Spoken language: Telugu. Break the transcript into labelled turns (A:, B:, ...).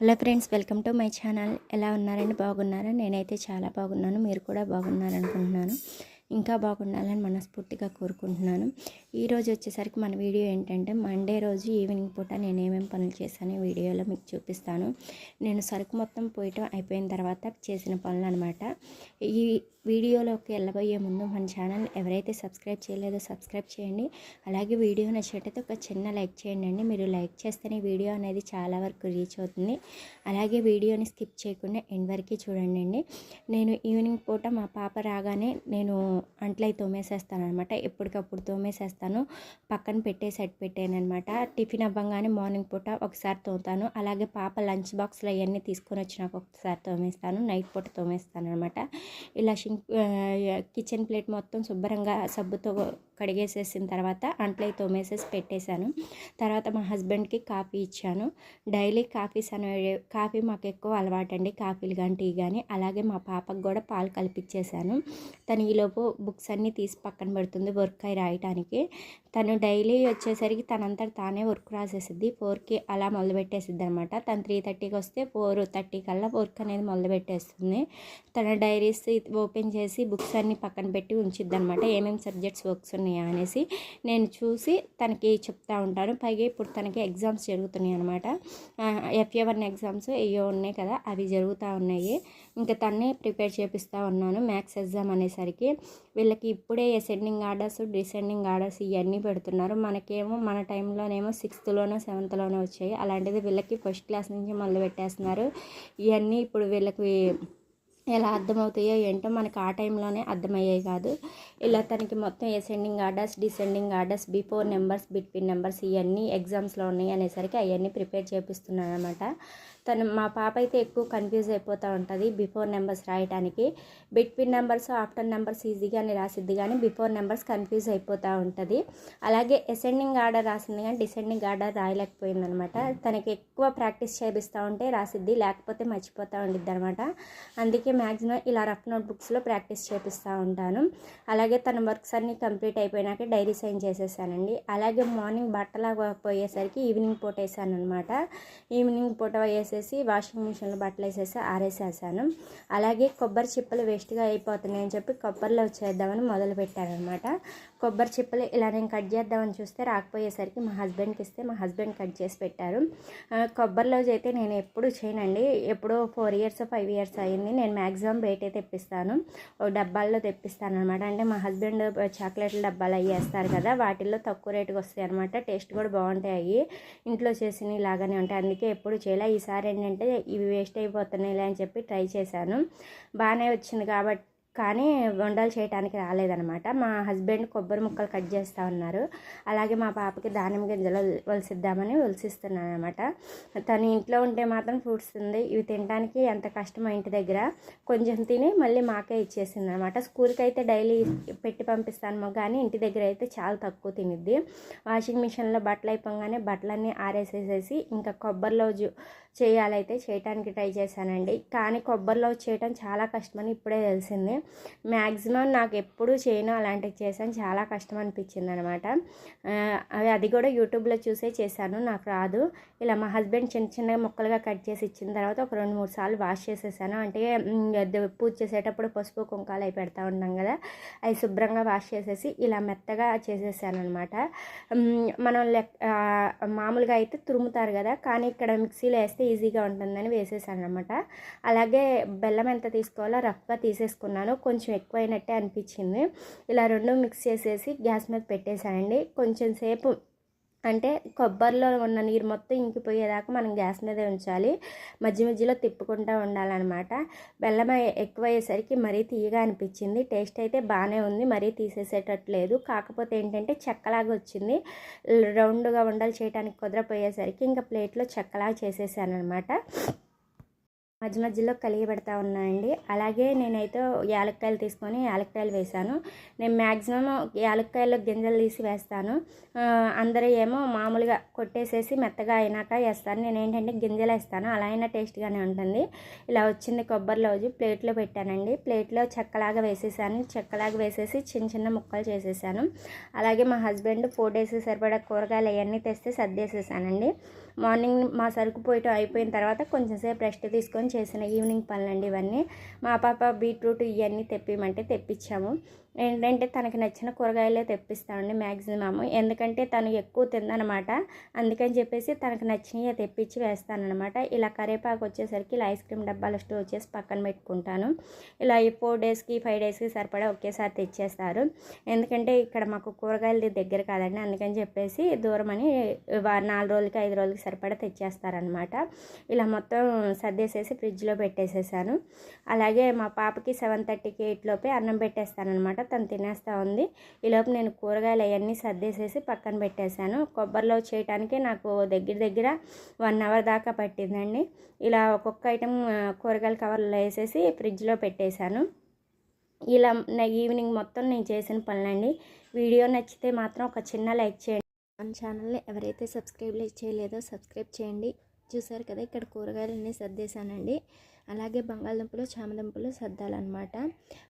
A: Hello friends welcome to my channel. ఎలా ఉన్నారండి? బాగున్నారా? నేనైతే చాలా బాగున్నాను. మీరు కూడా బాగున్నారనుకుంటున్నాను. ఇంకా బాగుండాలని మనస్ఫూర్తిగా కోరుకుంటున్నాను. ఈరోజు వచ్చేసరికి మన వీడియో ఏంటంటే మండే రోజు ఈవినింగ్ పూట నేను ఏమేమి పనులు చేశాను వీడియోలో మీకు చూపిస్తాను. నేను సరుకు మొత్తం పోయటం అయిపోయిన తర్వాత చేసిన పనులు అనమాట ఈ వీడియోలోకి వెళ్ళబోయే ముందు మన ఛానల్ ఎవరైతే సబ్స్క్రైబ్ చేయలేదో సబ్స్క్రైబ్ చేయండి. అలాగే వీడియో నచ్చేటైతే ఒక చిన్న లైక్ చేయండి అండి. మీరు లైక్ చేస్తేనే వీడియో అనేది చాలా వరకు రీచ్ అవుతుంది. అలాగే వీడియోని స్కిప్ చేయకుండా ఎండ్ వరకు చూడండి అండి. నేను ఈవినింగ్ పూట మా పాప రాగానే నేను అంట్లై తోమేసేస్తాను అనమాట ఎప్పటికప్పుడు తోమేసేస్తాను. పక్కన పెట్టే సెట్ పెట్టాను అనమాట టిఫిన్ అవ్వగానే మార్నింగ్ పూట ఒకసారి తోముతాను. అలాగే పాప లంచ్ బాక్స్లో అవన్నీ తీసుకొని వచ్చినాక ఒకసారి తోమేస్తాను. నైట్ పూట తోమేస్తాను అనమాట ఇలా షింక్ కిచెన్ ప్లేట్ మొత్తం శుభ్రంగా సబ్బుతో కడిగేసేసిన తర్వాత అంట్లయి తోమేసేసి పెట్టేశాను. తర్వాత మా హస్బెండ్కి కాఫీ ఇచ్చాను. డైలీ కాఫీస్ అనే కాఫీ మాకు ఎక్కువ అలవాటు అండి కాఫీలు కానీ టీ కానీ అలాగే మా పాపకు కూడా పాలు కలిపిచ్చేసాను తను ఈలోపు బుక్స్ అన్నీ తీసి పక్కన పెడుతుంది వర్క్ అయి రాయటానికి. తను డైలీ వచ్చేసరికి తనంతట తానే వర్క్ రాసేసిద్ది. ఫోర్కి అలా మొదలుపెట్టేసిద్ది అనమాట తను త్రీ థర్టీకి వస్తే ఫోర్ థర్టీ కల్లా వర్క్ అనేది మొదలుపెట్టేస్తుంది. తన డైరీస్ ఓపెన్ చేసి బుక్స్ అన్నీ పక్కన పెట్టి ఉంచిద్ది అనమాట ఏమేమి సబ్జెక్ట్స్ వర్క్స్ ఉన్నాయా అనేసి నేను చూసి తనకి చెప్తా ఉంటాను. పైగా ఇప్పుడు తనకి ఎగ్జామ్స్ జరుగుతున్నాయి అనమాట ఎఫ్ఏ వన్ ఎగ్జామ్స్ ఏయో ఉన్నాయి కదా అవి జరుగుతూ ఉన్నాయి. ఇంకా తన్నే ప్రిపేర్ చేపిస్తూ ఉన్నాను మ్యాథ్స్ ఎగ్జామ్ అనేసరికి. వీళ్ళకి ఇప్పుడే అసెండింగ్ ఆర్డర్స్ డిసెండింగ్ ఆర్డర్స్ ఇవన్నీ పెడుతున్నారు. మనకేమో మన టైంలోనేమో సిక్స్త్లోనో సెవెంత్లోనో వచ్చాయి. అలాంటిది వీళ్ళకి ఫస్ట్ క్లాస్ నుంచి మొదలు పెట్టేస్తున్నారు ఇవన్నీ ఇప్పుడు వీళ్ళకి ఎలా అర్థమవుతాయో ఏంటో మనకి ఆ టైంలోనే అర్థమయ్యాయి కాదు. ఇలా తనకి మొత్తం ascending orders descending orders before numbers between numbers ఇవన్నీ ఎగ్జామ్స్లో ఉన్నాయి అనేసరికి అవన్నీ ప్రిపేర్ చేపిస్తున్నాను అనమాట తను మా పాప అయితే ఎక్కువ కన్ఫ్యూజ్ అయిపోతూ ఉంటుంది. బిఫోర్ నెంబర్స్ రాయటానికి. బిట్వీన్ నెంబర్స్ ఆఫ్టర్ నెంబర్స్ ఈజీగానే రాసిద్ది కానీ బిఫోర్ నెంబర్స్ కన్ఫ్యూజ్ అయిపోతూ ఉంటుంది. అలాగే అసెండింగ్ ఆర్డర్ రాసింది కానీ డిసెండింగ్ ఆర్డర్ రాయలేకపోయింది అనమాట తనకి ఎక్కువ ప్రాక్టీస్ చేపిస్తూ ఉంటే రాసిద్ది లేకపోతే మర్చిపోతూ ఉండిద్ది అనమాట అందుకే మ్యాక్సిమం ఇలా రఫ్ నోట్బుక్స్లో ప్రాక్టీస్ చేపిస్తూ ఉంటాను. అలాగే తన వర్క్స్ అన్నీ కంప్లీట్ అయిపోయినాక డైరీ సైన్ చేసేసానండి. అలాగే మార్నింగ్ బట్టలా పోయేసరికి ఈవినింగ్ పూట వేసాను అనమాట ఈవినింగ్ పూట వేసేసి వాషింగ్ మిషన్లో బట్టలు వేసేసి ఆరేసేసాను. అలాగే కొబ్బరి చిప్పలు వేస్ట్గా అయిపోతున్నాయని చెప్పి కొబ్బరిలో చేద్దామని మొదలు పెట్టాను అనమాట కొబ్బరి చిప్పలు ఇలా నేను కట్ చేద్దామని చూస్తే రాకపోయేసరికి మా హస్బెండ్కి ఇస్తే మా హస్బెండ్ కట్ చేసి పెట్టారు. కొబ్బరిలో అయితే నేను ఎప్పుడు చేయనండి. ఎప్పుడో ఫోర్ ఇయర్స్ ఫైవ్ ఇయర్స్ అయింది. నేను మ్యాక్సిమం బయటే తెప్పిస్తాను. ఓ డబ్బాల్లో తెప్పిస్తాను అనమాట అంటే మా హస్బెండ్ చాక్లెట్ల డబ్బాలు అవి వేస్తారు కదా వాటిల్లో తక్కువ రేటుకి వస్తాయి అనమాట టేస్ట్ కూడా బాగుంటాయి అవి ఇంట్లో చేసినవి ఇలాగనే ఉంటాయి. అందుకే ఎప్పుడు చేయలే. ఈసారి ఏంటంటే ఇవి వేస్ట్ అయిపోతున్నాయిలే అని చెప్పి ట్రై చేశాను. బాగానే వచ్చింది కాబట్టి కానీ వంటలు చేయడానికి రాలేదనమాట మా హస్బెండ్ కొబ్బరి ముక్కలు కట్ చేస్తూ ఉన్నారు. అలాగే మా పాపకి దానిమ్మ గింజలు వలసిద్దామని వలసిస్తున్నాను అనమాట తను ఇంట్లో ఉంటే మాత్రం ఫ్రూట్స్ ఉంది. ఇవి తినడానికి ఎంత కష్టమో ఇంటి దగ్గర. కొంచెం తిని మళ్ళీ మాకే ఇచ్చేసింది అనమాట స్కూల్కి అయితే డైలీ పెట్టి పంపిస్తాను కానీ ఇంటి దగ్గర అయితే చాలా తక్కువ తినిద్ది. వాషింగ్ మిషన్లో బట్టలు అయిపోగానే బట్టలన్నీ ఆరేసేసేసి ఇంకా కొబ్బరిలో జూ చేయాలైతే చేయటానికి ట్రై చేశానండి. కానీ కొబ్బరిలో చేయటం చాలా కష్టమని ఇప్పుడే తెలిసింది. మ్యాక్సిమం నాకు ఎప్పుడు చేయను అలాంటివి చేశాను. చాలా కష్టం అనిపించింది అనమాట అది కూడా యూట్యూబ్లో చూసే చేశాను. నాకు రాదు. ఇలా మా హస్బెండ్ చిన్న చిన్న ముక్కలుగా కట్ చేసి ఇచ్చిన తర్వాత ఒక రెండు మూడు సార్లు వాష్ చేసేసాను. అంటే పూజ చేసేటప్పుడు పసుపు కుంకాలు అవి పెడతా ఉన్నాం కదా అవి శుభ్రంగా వాష్ చేసేసి ఇలా మెత్తగా చేసేసాను అనమాట మనం లెక్ మామూలుగా అయితే తురుముతారు కదా కానీ ఇక్కడ మిక్సీలో వేస్తే ఈజీగా ఉంటుందని వేసేసాను అనమాట అలాగే బెల్లం ఎంత తీసుకోవాలో రఫ్గా తీసేసుకున్నాను. కొంచెం ఎక్కువైనట్టే అనిపించింది. ఇలా రెండు మిక్స్ చేసేసి గ్యాస్ మీద పెట్టేశానండి. కొంచెం సేపు అంటే కొబ్బరిలో ఉన్న నీరు మొత్తం ఇంకిపోయేదాకా మనం గ్యాస్ మీదే ఉంచాలి. మధ్య మధ్యలో తిప్పుకుంటూ ఉండాలన్నమాట. బెల్లం ఎక్కువ అయ్యేసరికి మరీ తీయగా అనిపించింది. టేస్ట్ అయితే బాగానే ఉంది. మరీ తీసేసేటట్లేదు కాకపోతే ఏంటంటే చెక్కలాగా వచ్చింది. రౌండ్గా ఉండలు చేయడానికి కుదరపోయేసరికి ఇంకా ప్లేట్లో చెక్కలాగా చేసేసాను అనమాట మధ్య మధ్యలో కలిగి పెడతా ఉన్నాయండి అలాగే నేనైతే యాలక్కాయలు తీసుకొని యాలక్కాయలు వేశాను. నేను మ్యాక్సిమం యాలక్కాయల్లో గింజలు తీసి వేస్తాను. అందరూ ఏమో మామూలుగా కొట్టేసేసి మెత్తగా అయినాక వేస్తాను నేను ఏంటంటే గింజలు వేస్తాను. అలా అయినా టేస్ట్గానే ఉంటుంది. ఇలా వచ్చింది కొబ్బరి రోజు ప్లేట్లో పెట్టానండి. ప్లేట్లో చెక్కలాగా వేసేసాను. చెక్కలాగా వేసేసి చిన్న చిన్న ముక్కలు చేసేసాను. అలాగే మా హస్బెండ్ ఫోర్ డేస్ సరిపడా కూరగాయలు అవన్నీ తెస్తే సర్దేసేసానండి. మార్నింగ్ మా సరుకు పోయటం అయిపోయిన తర్వాత కొంచెం సేపు రెస్ట్ తీసుకొని చేసిన ఈవినింగ్ పనులండి ఇవన్నీ. మా పాప బీట్రూట్ ఇవన్నీ తెప్పిమంటే తెప్పించాము. ఏంటంటే తనకి నచ్చిన కూరగాయలే తెప్పిస్తామండి మ్యాక్సిమమ్ ఎందుకంటే తను ఎక్కువ తిందనమాట. అందుకని చెప్పేసి తనకు నచ్చినవి తెప్పించి వేస్తానమాట ఇలా కరేపాకు వచ్చేసరికి ఇలా ఐస్ క్రీమ్ డబ్బాలు స్టోర్ చేసి పక్కన పెట్టుకుంటాను. ఇలా ఈ ఫోర్ డేస్కి ఫైవ్ డేస్కి సరిపడా ఒకేసారి తెచ్చేస్తారు. ఎందుకంటే ఇక్కడ మాకు కూరగాయలు దగ్గర కాదండి. అందుకని చెప్పేసి దూరం అని నాలుగు రోజులకి ఐదు రోజులకి సరిపడా తెచ్చేస్తారనమాట. ఇలా మొత్తం సర్దేసేసి ఫ్రిడ్జ్లో పెట్టేసేసాను. అలాగే మా పాపకి సెవెన్ థర్టీకి ఎయిట్ లోపే అన్నం పెట్టేస్తానమాట తను తినేస్తూ ఉంది. ఈలోపు నేను కూరగాయలు అవన్నీ సర్దేసేసి పక్కన పెట్టేశాను. కొబ్బరిలో చేయటానికి నాకు దగ్గర దగ్గర వన్ అవర్ దాకా పట్టిందండి. ఇలా ఒక్కొక్క ఐటెం కూరగాయల కవర్లో వేసేసి ఫ్రిడ్జ్లో పెట్టేశాను. ఇలా నా ఈవినింగ్ మొత్తం నేను చేసిన పనులండి. వీడియో నచ్చితే మాత్రం ఒక చిన్న లైక్ చేయండి. మన ఛానల్ని ఎవరైతే సబ్స్క్రైబ్ చేయలేదో సబ్స్క్రైబ్ చేయండి. చూసారు కదా ఇక్కడ కూరగాయలన్నీ సర్దేశానండి. అలాగే బంగాళదుంపలు చామదుంపలు సర్దాలన్నమాట.